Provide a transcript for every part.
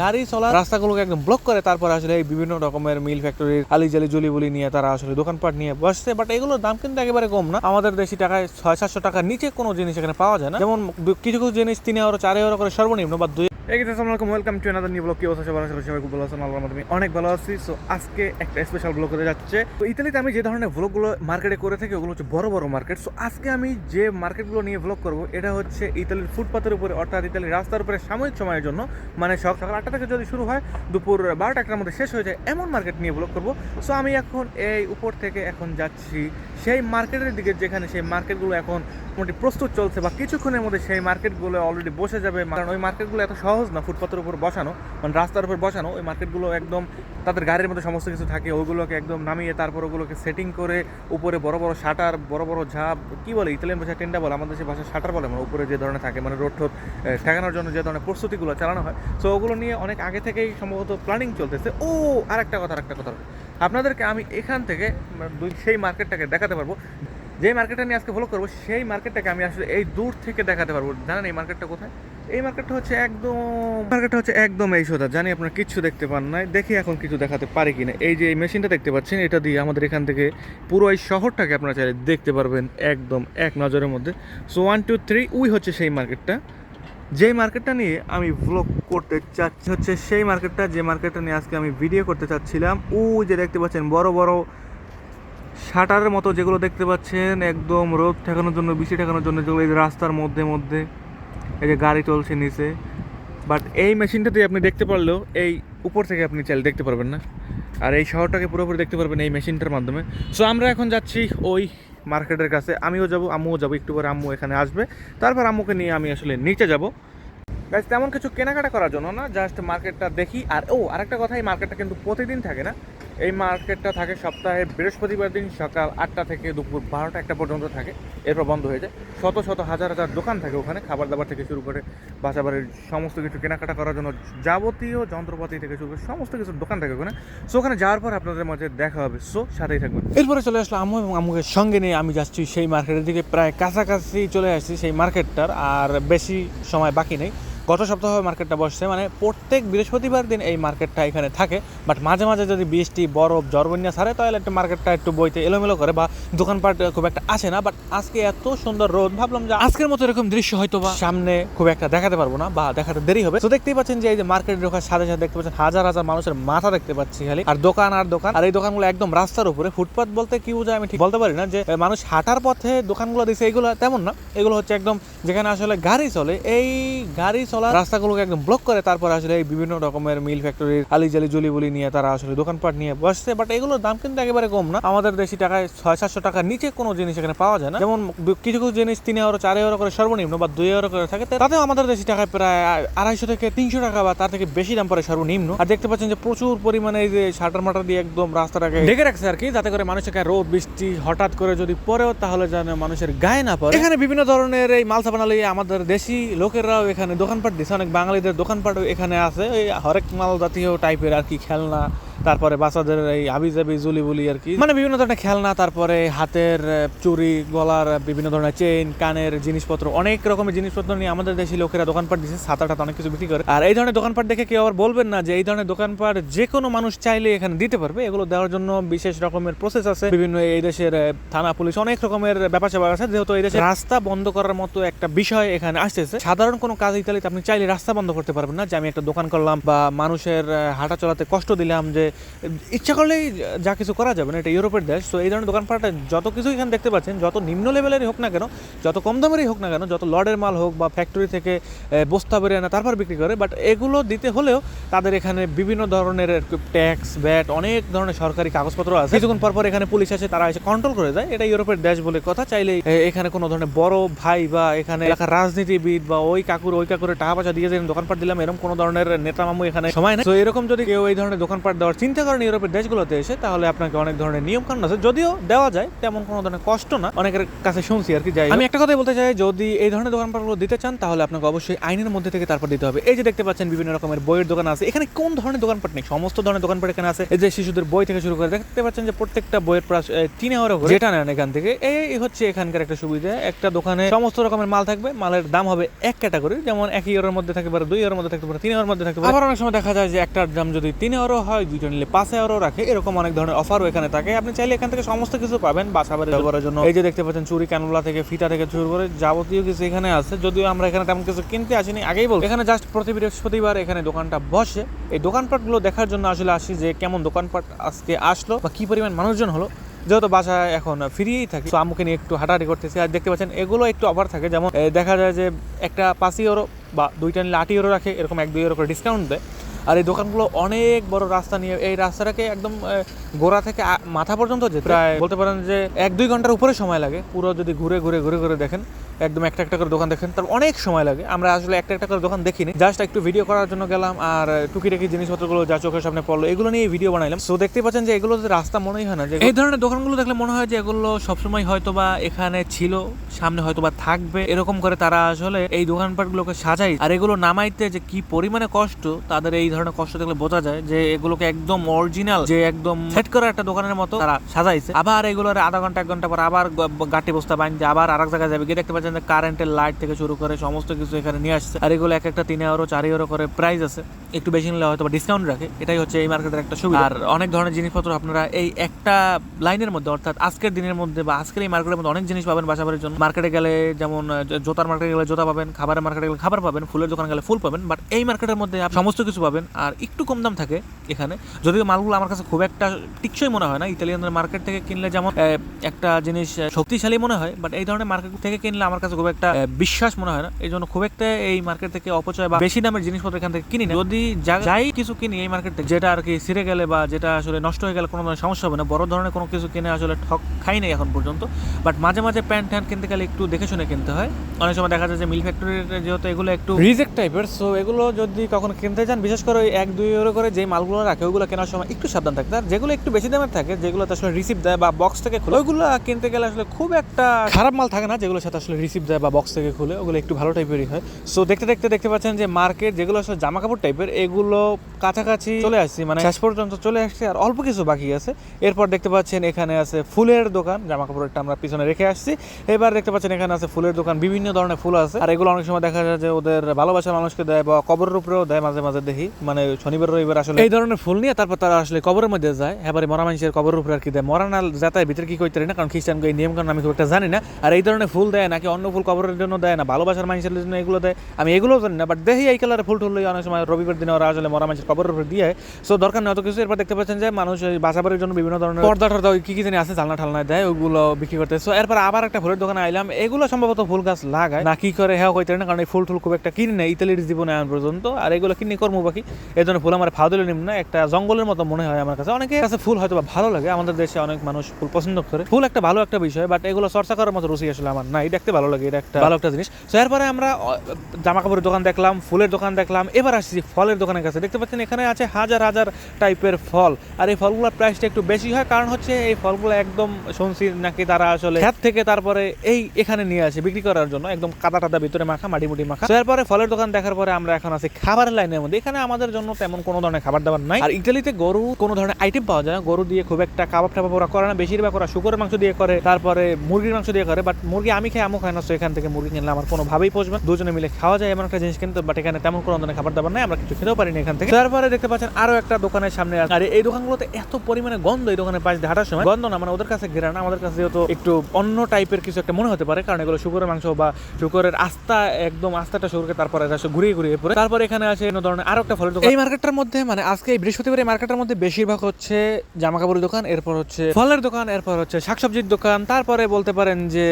গাড়ি চলা রাস্তাগুলোকে একদম ব্লক করে, তারপর আসলে এই বিভিন্ন রকমের মিল ফ্যাক্টরির আলিজালি বলি নিয়ে তারা আসলে দোকানপাট নিয়ে বসছে। বাট এগুলোর দাম কিন্তু একেবারে কম না। আমাদের দেশি টাকায় ছয় সাতশো টাকার নিচে কোনো জিনিস এখানে পাওয়া যায় না। যেমন কিছু কিছু জিনিস তিন এগারো চার এগারো করে সর্বনিম্ন বা দুই এই আসসালামু আলাইকুম welcome to another new blog কি অবস্থা? সবার করি সবাই খুব ভালো আছেন। আল্লাহর মাধ্যমে অনেক ভালো আছি। সো আজকে একটা স্পেশাল ব্লগ হতে যাচ্ছে। তো ইতালিতে আমি যে ধরনের ব্লগগুলো মার্কেটে করে থাকি, ওগুলো হচ্ছে বড় বড় মার্কেট সো আজকে আমি যে মার্কেটগুলো নিয়ে ব্লগ করব, এটা হচ্ছে ইতালির ফুটপাতের উপরে, অর্থাৎ ইতালির রাস্তার উপরে সাময়িক সময়ের জন্য। মানে সকাল সকাল আটটা থেকে যদি শুরু হয়, দুপুর বারোটা, একটার মধ্যে শেষ হয়ে যায়, এমন মার্কেট নিয়ে ব্লগ করব। সো আমি এখন এই উপর থেকে এখন যাচ্ছি। সেই মার্কেটের দিকে যেখানে সেই মার্কেটগুলো এখন মোটামুটি প্রস্তুত চলছে বা কিছুক্ষণের মধ্যে সেই মার্কেটগুলো অলরেডি বসে যাবে। কারণ ওই মার্কেটগুলো এত সহজ না, ফুটপাতের উপর বসানো মানে রাস্তার উপর বসানো, ওই মার্কেটগুলো একদম তাদের গাড়ির মধ্যে সমস্ত কিছু থাকে, ওইগুলোকে একদম নামিয়ে তারপর ওগুলোকে সেটিং করে উপরে বড় বড় শাটার, বড় বড় ঝাপ, কী বলে, ইতালিয়ান ভাষা টেন্ডা বলে, আমাদের দেশে ভাষায় শাটার বলে মানে উপরে যে ধরনের থাকে মানে রোড ঠোঁট ঠেকানোর জন্য যে ধরনের প্রস্তুতিগুলো চালানো হয়। সো ওগুলো নিয়ে অনেক আগে থেকেই সম্ভবত প্ল্যানিং চলতেছে। ও, আরেকটা কথা আরেকটা কথা। আপনাদেরকে আমি এখান থেকে মানে সেই মার্কেটটাকে দেখাতে পারব। যে মার্কেটটা নিয়ে আজকে ফলো করব, সেই মার্কেটটাকে আমি আসলে এই দূর থেকে দেখাতে পারব। জানেন এই মার্কেটটা কোথায়? এই মার্কেটটা হচ্ছে একদম মার্কেটটা হচ্ছে একদম এই সোজা। জানি আপনারা কিচ্ছু দেখতে পান নাই, দেখি এখন কিছু দেখাতে পারি কিনা। এই যে এই মেশিনটা দেখতে পাচ্ছেন, এটা দিয়ে আমাদের এখান থেকে পুরো এই শহরটাকে আপনারা চাইলে দেখতে পারবেন একদম এক নজরের মধ্যে। So one two three we হচ্ছে সেই মার্কেটটা যেই মার্কেটটা নিয়ে আমি ব্লগ করতে চাচ্ছি, হচ্ছে সেই মার্কেটটা যে মার্কেটটা নিয়ে আজকে আমি ভিডিও করতে চাচ্ছিলাম ও যে দেখতে পাচ্ছেন বড় বড় শাটারের মতো যেগুলো দেখতে পাচ্ছেন, একদম রোদ ঠেকানোর জন্য, বৃষ্টি ঠেকানোর জন্য যেগুলো এই যে রাস্তার মধ্যে মধ্যে এই যে গাড়ি চলছে নিচে। বাট এই মেশিনটাতে আপনি দেখতে পারলেও এই উপর থেকে আপনি চাইলে দেখতে পারবেন না। আর এই শহরটাকে পুরোপুরি দেখতে পারবেন এই মেশিনটার মাধ্যমে। সো আমরা এখন যাচ্ছি ওই মার্কেটের কাছে। আমিও যাব, আম্মুও যাব, একটু পরে আম্মু এখানে আসবে। তারপর আম্মুকে নিয়ে আমি আসলে নিচে যাব। গাইজ তেমন কিছু কেনাকাটা করার জন্য না জাস্ট মার্কেটটা দেখি। আর, ও, আরেকটা কথা, এই মার্কেটটা কিন্তু প্রতিদিন থাকে না। এই মার্কেটটা থাকে সপ্তাহে বৃহস্পতিবার দিন সকাল আটটা থেকে দুপুর বারোটা একটা পর্যন্ত থাকে। এরপর বন্ধ হয়ে যায়। শত শত হাজার হাজার দোকান থাকে ওখানে। খাবার দাবার থেকে শুরু করে বাসা বাড়ির সমস্ত কিছু কেনাকাটা করার জন্য যাবতীয় যন্ত্রপাতি থেকে শুরু করে সমস্ত কিছুর দোকান থাকে ওখানে। সো ওখানে যাওয়ার পর আপনাদের মাঝে দেখা হবে। সো সাথেই থাকবেন। এরপরে চলে আসলো আম্মু এবং আম্মুকে সঙ্গে নিয়ে আমি যাচ্ছি সেই মার্কেটের দিকে। প্রায় কাছাকাছি চলে আসছি সেই মার্কেটটার, আর বেশি সময় বাকি নেই। গত সপ্তাহে মার্কেটটা বসছে মানে প্রত্যেক বৃহস্পতিবার দিন এই মার্কেটটা এখানে থাকে। বাট মাঝে মাঝে যদি বৃষ্টি, বরফ জরবন্যা ছাড়ে, তাহলে একটা মার্কেটটা একটু বইতে এলোমেলো করে বা দোকানপাট খুব একটা আসে না। বাট আজকে এত সুন্দর রোদ, ভাবলাম যে আজকের মতো এরকম দৃশ্য হয়তো বা সামনে খুব একটা দেখাতে পারব না বা দেখাতে দেরি হবে। তো দেখতেই পাচ্ছেন যে এই যে মার্কেট ঢোকার সাথে সাথে দেখতে পাচ্ছেন হাজার হাজার মানুষের মাথা দেখতে পাচ্ছি খালি। আর দোকান আর দোকান, আর এই দোকানগুলো একদম রাস্তার উপরে। ফুটপাথ বলতে কি বোঝায় আমি ঠিক বলতে পারি না যে মানুষ হাঁটার পথে দোকানগুলো দিছে, এগুলো তেমন না। এগুলো হচ্ছে একদম যেখানে আসলে গাড়ি চলে, এই গাড়ি চলা রাস্তাগুলোকে একদম ব্লক করে, তারপর আসলে এই বিভিন্ন রকমের মিল ফ্যাক্টরি ফ্যাক্টরির আলিজালি জুলিবুলি নিয়ে তারা আসলে দোকানপাট নিয়ে বসছে। বাট এগুলোর দাম কিন্তু একেবারে কম না। আমাদের দেশি টাকায় ছয় সাতশো টাকার নিচে কোনো জিনিস এখানে পাওয়া যায় না। যেমন কিছু কিছু জিনিস তিন এগারো চার এগারো করে সর্বনিম্ন বা দুই এগারো করে থাকে। তাতেও আমাদের দেশি টাকায় প্রায় আড়াইশো থেকে তিনশো টাকা বা তার থেকে বেশি দাম পড়ে সর্বনিম্ন। আর দেখতে পাচ্ছেন যে প্রচুর পরিমাণে এই যে শাটার মাটার দিয়ে একদম রাস্তাটাকে ঢেকে রাখছে আর কি, যাতে করে মানুষের রোদ, বৃষ্টি হঠাৎ করে যদি পরেও তাহলে যেন মানুষের গায়ে না পড়ে। এখানে বিভিন্ন ধরনের এই মালসা বানালি আমাদের দেশি লোকেরাও এখানে দোকানপাট দিচ্ছে অনেক বাঙালিদের দোকানপাটও এখানে আছে। ওই হরেক মাল জাতীয় টাইপের আর কি খেলনা। তারপরে বাচ্চাদের এই আবি জাবি জুলি বুলি আর কি। মানে বিভিন্ন ধরনের খেলনা, তারপরে হাতের চুরি, গলার বিভিন্ন ধরনের চেইন কানের জিনিসপত্র, অনেক রকমের জিনিসপত্র নিয়ে আমাদের দেশি লোকেরা দোকানপাট দিচ্ছে সাত আট অনেক কিছু বিক্রি করে। আর এই ধরনের দোকানপাট দেখে কেউ আবার বলবেন না যে এই ধরনের দোকানপাট যে কোনো মানুষ চাইলে এখানে দিতে পারবে। এগুলো দেওয়ার জন্য বিশেষ রকমের প্রসেস আছে। বিভিন্ন এই দেশের থানা, পুলিশ অনেক রকমের ব্যাপার স্যাপার আছে। যেহেতু এই দেশে রাস্তা বন্ধ করার মতো একটা বিষয় এখানে আসতেছে। সাধারণ কোনো কাজ ইতালিতে আপনি চাইলে রাস্তা বন্ধ করতে পারবেন না। যে আমি একটা দোকান করলাম বা মানুষের হাঁটা চলাতে কষ্ট দিলাম যে ইচ্ছা করলেই যা কিছু করা যাবে না এটা ইউরোপের দেশ তো এই ধরনের দোকানপাটে যত কিছু এখানে দেখতে পাচ্ছেন যত নিম্ন লেভেলেরই হোক না কেন যত কম দামেরই হোক না কেন যত লডের মাল হোক বা ফ্যাক্টরি থেকে বস্তা বেরিয়ে আনা তারপর বিক্রি করে বাট এগুলো দিতে হলেও তাদের এখানে বিভিন্ন ধরনের ট্যাক্স ব্যাট অনেক ধরনের সরকারি কাগজপত্র আছে। কিছুক্ষণ পর পর এখানে পুলিশ আসে তারা এসে কন্ট্রোল করে যায় এটা ইউরোপের দেশ বলে কথা। চাইলেই এ, এখানে কোনো ধরনের বড় ভাই বা এখানে এলাকার রাজনীতিবিদ বা ওই কাকুর ওই কাকুরে টাকা পয়সা দিয়ে যে দোকানপাট দিলাম এরকম কোনো ধরনের নেতা মামু এখানে সময় নেই। তো এরকম যদি কেউ এই ধরনের দোকানপাট দেওয়ার চিন্তা করেন ইউরোপের দেশগুলোতে এসে তাহলে আপনাকে অনেক ধরনের নিয়ম কানুন আছে। যদিও দেওয়া যায় তেমন কোনো ধরনের কষ্ট না। অনেকের কাছে শুনছি আর কি যাই আমি একটা কথাই বলতে চাই যদি এই ধরনের দোকানপাটগুলো দিতে চান তাহলে আপনাকে অবশ্যই আইনের মধ্যে থেকে তারপর দিতে হবে। এই যে দেখতে পাচ্ছেন বিভিন্ন রকমের বইয়ের দোকান আছে। এখানে কোন ধরনের দোকানপাট নেই? সমস্ত ধরনের দোকানপাট এখানে আছে। এই যে শিশুদের বই থেকে শুরু করে দেখতে পাচ্ছেন যে প্রত্যেকটা বইয়ের প্রায় তিন হাওয়ার যেটা নেন এখান থেকে। এই হচ্ছে এখানকার একটা সুবিধা। একটা দোকানে সমস্ত রকমের মাল থাকবে। মালের দাম হবে এক ক্যাটাগরি। যেমন এক ইউরোর মধ্যে থাকতে পারে দুই ইউরোর মধ্যে থাকতে পারে তিন ইউরোর মধ্যে থাকতে পারে। আবার অনেক সময় দেখা যায় যে একটার দাম যদি তিন ইউরো হয় দুইটা নিলে পাঁচ ইউরো রাখে এরকম অনেক ধরনের অফারও এখানে থাকে। আপনি চাইলে এখান থেকে সমস্ত কিছু পাবেন বাসা বাড়ি ব্যবহারের জন্য। এই যে দেখতে পাচ্ছেন চুরি ক্যানোলা থেকে ফিতা থেকে শুরু করে যাবতীয় কিছু এখানে আছে। যদিও আমরা এখানে তেমন কিছু কিনতে আসিনি আগেই বল এখানে জাস্ট প্রতি বৃহস্পতিবার এখানে দোকানটা বসে। এই দোকানপাটগুলো দেখার জন্য আসলে আসি যে কেমন দোকানপাট আজকে আসলো বা কি পরিমাণ মানুষজন হলো। যেহেতু বাসায় এখন ফ্রিই থাকি তো আম্মুকে নিয়ে একটু হাঁটাহাঁটি করতেছি। আর দেখতে পাচ্ছেন এগুলো একটু অফার থাকে। যেমন দেখা যায় যে একটা পাঁচ ইউরো বা দুইটা নিলে আট ইউরো রাখে এরকম এক দুই ইউরো করে ডিসকাউন্ট দেয়। আর এই দোকানগুলো অনেক বড় রাস্তা নিয়ে এই রাস্তাটাকে একদম গোড়া থেকে মাথা পর্যন্ত যেতে প্রায় বলতে পারেন যে এক দুই ঘণ্টার উপরে সময় লাগে। পুরো যদি ঘুরে ঘুরে ঘুরে ঘুরে দেখেন একদম একটা একটা করে দোকান দেখেন, তার অনেক সময় লাগে। আমরা আসলে একটা একটা করে দোকান দেখিনি। জাস্ট একটু ভিডিও করার জন্য গেলাম আর টুকিটাকি জিনিসপত্রগুলো যা চোখের সামনে পড়ল, এগুলো নিয়ে ভিডিও বানাইলাম। সো দেখতে পাচ্ছেন যে এগুলো রাস্তা মনেই হয় না, যে এই ধরনের দোকানগুলো দেখলে মনে হয় যে এগুলো সবসময় হয়তো বা এখানে ছিল, সামনে হয়তো বা থাকবে। এরকম করে তারা আসলে এই দোকানপাটগুলোকে সাজাই আর এগুলো নামাইতে যে কি পরিমাণে কষ্ট, তাদের এই ধরনের কষ্ট দেখলে বোঝা যায় যে এগুলোকে একদম অরিজিনাল যে একদম সেট করা একটা দোকানের মতো তারা সাজাইছে। আবার এগুলোর আধা ঘণ্টা, এক ঘণ্টা পর আবার গাটি বস্তা বাঁধতে আবার আরেক জায়গায় যাবে। গিয়ে দেখতে পাচ্ছেন যে কারেন্টের লাইট থেকে শুরু করে সমস্ত কিছু এখানে নিয়ে আসছে। আর এগুলো এক একটা তিন ইউরো চার ইউরো করে প্রাইস আছে। একটু বেশি নিলে হয়তো ডিসকাউন্ট রাখে। এটাই হচ্ছে এই মার্কেটের একটা সুবিধা। আর অনেক ধরনের জিনিসপত্র আপনারা এই একটা লাইনের মধ্যে, অর্থাৎ আজকের দিনের মধ্যে বা আজকের এই মার্কেটের মধ্যে অনেক জিনিস পাবেন বাসাবাড়ির জন্য। মার্কেটে গেলে যেমন জোতার মার্কেটে গেলে জুতা পাবেন, খাবারের মার্কেটে গেলে খাবার পাবেন, ফুলের দোকানে গেলে ফুল পাবেন বাট এই মার্কেটের মধ্যে সমস্ত কিছু পাবেন। আর একটু কম দাম থাকে এখানে। যদিও মালগুলো আমার কাছে খুব একটা টিকসই মনে হয় না। ইতালিয়ানদের মার্কেট থেকে কিনলে যেমন একটা জিনিস শক্তিশালী মনে হয় বাট এই ধরনের মার্কেট থেকে কিনলে আমার কাছে খুব একটা বিশ্বাস মনে হয় না। এই জন্য খুব একটা এই মার্কেট থেকে অপচয় বা বেশি দামের জিনিসপত্র এখান থেকে কিনি না। যদি যাই কিছু কিনি এই মার্কেট থেকে, যেটা আর কি ছিঁড়ে গেলে বা যেটা আসলে নষ্ট হয়ে গেলে কোনো ধরনের সমস্যা হবে না। বড় ধরনের কোনো কিছু কিনে আসলে ঠক খাই নাই এখন পর্যন্ত। বাট মাঝে মাঝে প্যান্ট ট্যান্ট কিনতে গেলে একটু দেখে শুনে কিনতে হয়। অনেক সময় দেখা যায় যে মিল ফ্যাক্টরির যেহেতু এগুলো একটু রিজেক্ট টাইপের সো এগুলো যদি কখনো কিনতে যান বিশেষ করে ওই এক, দুই ইউরো করে যে মালগুলো রাখে ওগুলো কেনার সময় একটু সাবধান থাকতে। আর যেগুলো একটু বেশি দামের থাকে, যেগুলো আসলে রিসিভ দেয় বা বক্স থেকে খুলে, ওইগুলো কিনতে গেলে আসলে খুব একটা খারাপ মাল থাকে না, যেগুলোর সাথে আসলে রিসিভ দেয় বা বক্স থেকে খুলে, ওগুলো একটু ভালো টাইপেরই হয়। সো দেখতে দেখতে দেখতে পাচ্ছেন যে মার্কেট যেগুলো আসলে জামা কাপড় টাইপের এগুলো কাছাকাছি চলে আসছি মানে শেষ পর্যন্ত চলে আসছে, আর অল্প কিছু বাকি আছে। এরপর দেখতে পাচ্ছেন এখানে আছে ফুলের দোকান জামা কাপড়টা আমরা পিছনে রেখে আসছি। এবার দেখতে পাচ্ছেন এখানে আছে ফুলের দোকান, বিভিন্ন ধরনের ফুল আছে। আর এগুলো অনেক সময় দেখা যায় যে ওদের ভালোবাসার মানুষকে দেয় বা কবরের উপরেও দেয় মাঝে মাঝে দেখি। মানে শনিবার রবিবার আসলে এই ধরনের ফুল নিয়ে তারপর তারা আসলে কবরের মধ্যে যায়। এবারে মরা মানুষের কবরের উপরে আর কি দেয়। মরা না যাতায় ভিতরে কি করতে না? কারণ খ্রিস্টান এই নিয়ম কারণ আমি খুব একটা জানি না। আর এই ধরনের ফুল দেয় নাকি অন্য ফুল কবরের জন্য দেয় না? ভালোবাসার মানুষের জন্য এগুলো দেয়। আমি এগুলো জানি না বাট দেখি এই কালারের ফুল টুল অনেক সময় রবিবার দিনে ওরা আসলে মরা মানুষের কবরের উপরে দিয়ে। সো দরকার নেই অত কিছু। এরপর দেখতে পাচ্ছেন যে মানুষ বাসাবাড়ির জন্য বিভিন্ন ধরনের পর্দা টর্দা কি কি জানি আছে ঝালনা ঠালনা দেয় ওগুলো বিক্রি করতে। সো এরপর আবার একটা ফুলের দোকানে আইলাম। এগুলো সম্ভবত ফুল গাছ লাগায় না কি করে হ্যাঁ কইতে না কারণ এই ফুল টুল খুব একটা কিনে নেই ইতালির জীবনে এখন পর্যন্ত। আর এগুলো কিনে কর্ম বাকি। এই জন্য ফুল আমার ফাও দিলে নিম না একটা জঙ্গলের মতো মনে হয় আমার কাছে। অনেকে কাছে ফুল হয়তো বা ভালো লাগে আমাদের দেশে অনেক মানুষ ফুল পছন্দ করে। ফুল একটা ভালো একটা বিষয় বাট এগুলো চর্চা করার মতো রুচি আসলে আমার না এই দেখতে ভালো লাগে এটা একটা ভালো একটা জিনিস। তো এরপরে আমরা জামা কাপড়ের দোকান দেখলাম ফুলের দোকান দেখলাম। এবার আসছি ফলের দোকানের কাছে। দেখতে পাচ্ছেন এখানে আছে হাজার হাজার টাইপের ফল। আর এই ফলগুলোর প্রাইসটা একটু বেশি হয় কারণ হচ্ছে এই ফলগুলো একদম শুনছি নাকি তারা আসলে ক্ষেত থেকে তারপরে এই এখানে নিয়ে আসে বিক্রি করার জন্য। একদম কাদা টাদা ভিতরে মাখা মাটি মুটি মাখা এরপরে ফলের দোকান দেখার পরে আমরা এখন আছি খাবারের লাইনের মধ্যে। এখানে আমাদের জন্য তেমন কোনো ধরনের খাবার দাবার নাই। আর ইতালিতে গরু কোনো ধরনের আইটেম পাওয়া যায় না। গরু দিয়ে খুব একটা কাবাব টাবাব ওরা করে না। বেশিরভাগ ওরা শুকরের মাংস দিয়ে করে, তারপরে মুরগির মাংস দিয়ে করে। বাট মুরগি আমি খাই, আমও খাই না। তো এখান থেকে মুরগি কিনলে আমার কোনোভাবেই পচবে না। দুজনে মিলে খাওয়া যায় এমন একটা জিনিস কিন্তু বাট এখানে তেমন কোনো ধরনের খাবার দাবার নাই। আমরা কিছু খেতেও পারিনি এখান থেকে। তারপরে দেখতে পাচ্ছেন আরও একটা দোকানের সামনে আর এই দোকানগুলোতে এত পরিমাণে গন্ধ এই দোকানের পাশ দিয়ে হাঁটার সময়। গন্ধ না মানে ওদের কাছে ঘেরান আমাদের কাছে যেহেতু একটু অন্য টাইপের কিছু একটা মনে হতে পারে। কারণ এগুলো শুকরের মাংস বা শুকরের আস্থা, একদম আস্থাটা শুরুকে তারপরে এটা ঘুরিয়ে ঘুরিয়ে পরে, তারপরে এখানে আছে অন্য ধরনের আরও একটা ফলের দোকান। এই মার্কেটটার মধ্যে মানে আজকে এই বৃহস্পতিবার এই মার্কেটের মধ্যে বেশিরভাগ হচ্ছে জামা কাপড়ের দোকান, এরপর হচ্ছে ফলের দোকান, এরপর হচ্ছে শাকসবজির দোকান, তারপরে বলতে পারেন যে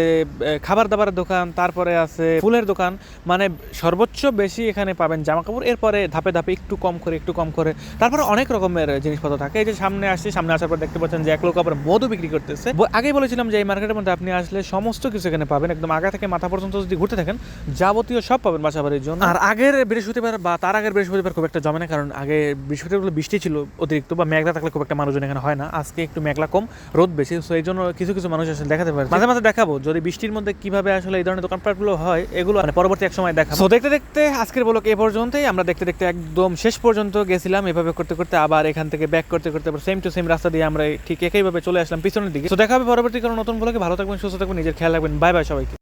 খাবার দাবার খাবারের দোকান, তারপরে আছে ফুলের দোকান। মানে সর্বোচ্চ বেশি এখানে পাবেন জামা কাপড় এরপরে ধাপে ধাপে একটু কম করে, একটু কম করে। তারপরে অনেক রকমের জিনিসপত্র থাকে। এই যে সামনে আসছে, সামনে আসার পর দেখতে পাচ্ছেন যে এক লোক আবার মধু বিক্রি করতেছে। আগেই বলেছিলাম যে এই মার্কেটের মধ্যে আপনি আসলে সমস্ত কিছু এখানে পাবেন, একদম আগা থেকে মাথা পর্যন্ত যদি ঘুরতে থাকেন যাবতীয় সব পাবেন বাসা বাড়ির জন্য। আর আগের বৃহস্পতিবার বা তার আগের বৃহস্পতিবার খুব একটা জমে না কারণ আগে বৃহস্পতিবার বৃষ্টি ছিল অতিরিক্ত বা মেঘলা থাকলে খুব একটা মানুষজন এখানে হয় না। আজকে একটু মেঘলা কম রোদ বেশি সো এই জন্য কিছু কিছু মানুষ আসলে দেখাতে পারে মাঝে মাঝে দেখাবো যদি বৃষ্টির মধ্যে কীভাবে আসলে এই ধরনের দোকানপাটগুলো হয় এগুলো মানে পরবর্তী এক সময় দেখাবো। দেখতে দেখতে আজকের বলক এ পর্যন্তই। আমরা দেখতে দেখতে একদম শেষ পর্যন্ত গেছিলাম এভাবে করতে করতে আবার এখান থেকে ব্যাক করতে করতে সেম টু সেম রাস্তা দিয়ে আমরা ঠিক একইভাবে চলে আসলাম পিছনের দিকে। তো দেখা হবে পরবর্তী কোনো নতুন বলকে ভালো থাকবেন সুস্থ থাকবেন নিজের খেয়াল রাখবেন। বাই বাই সবাইকে।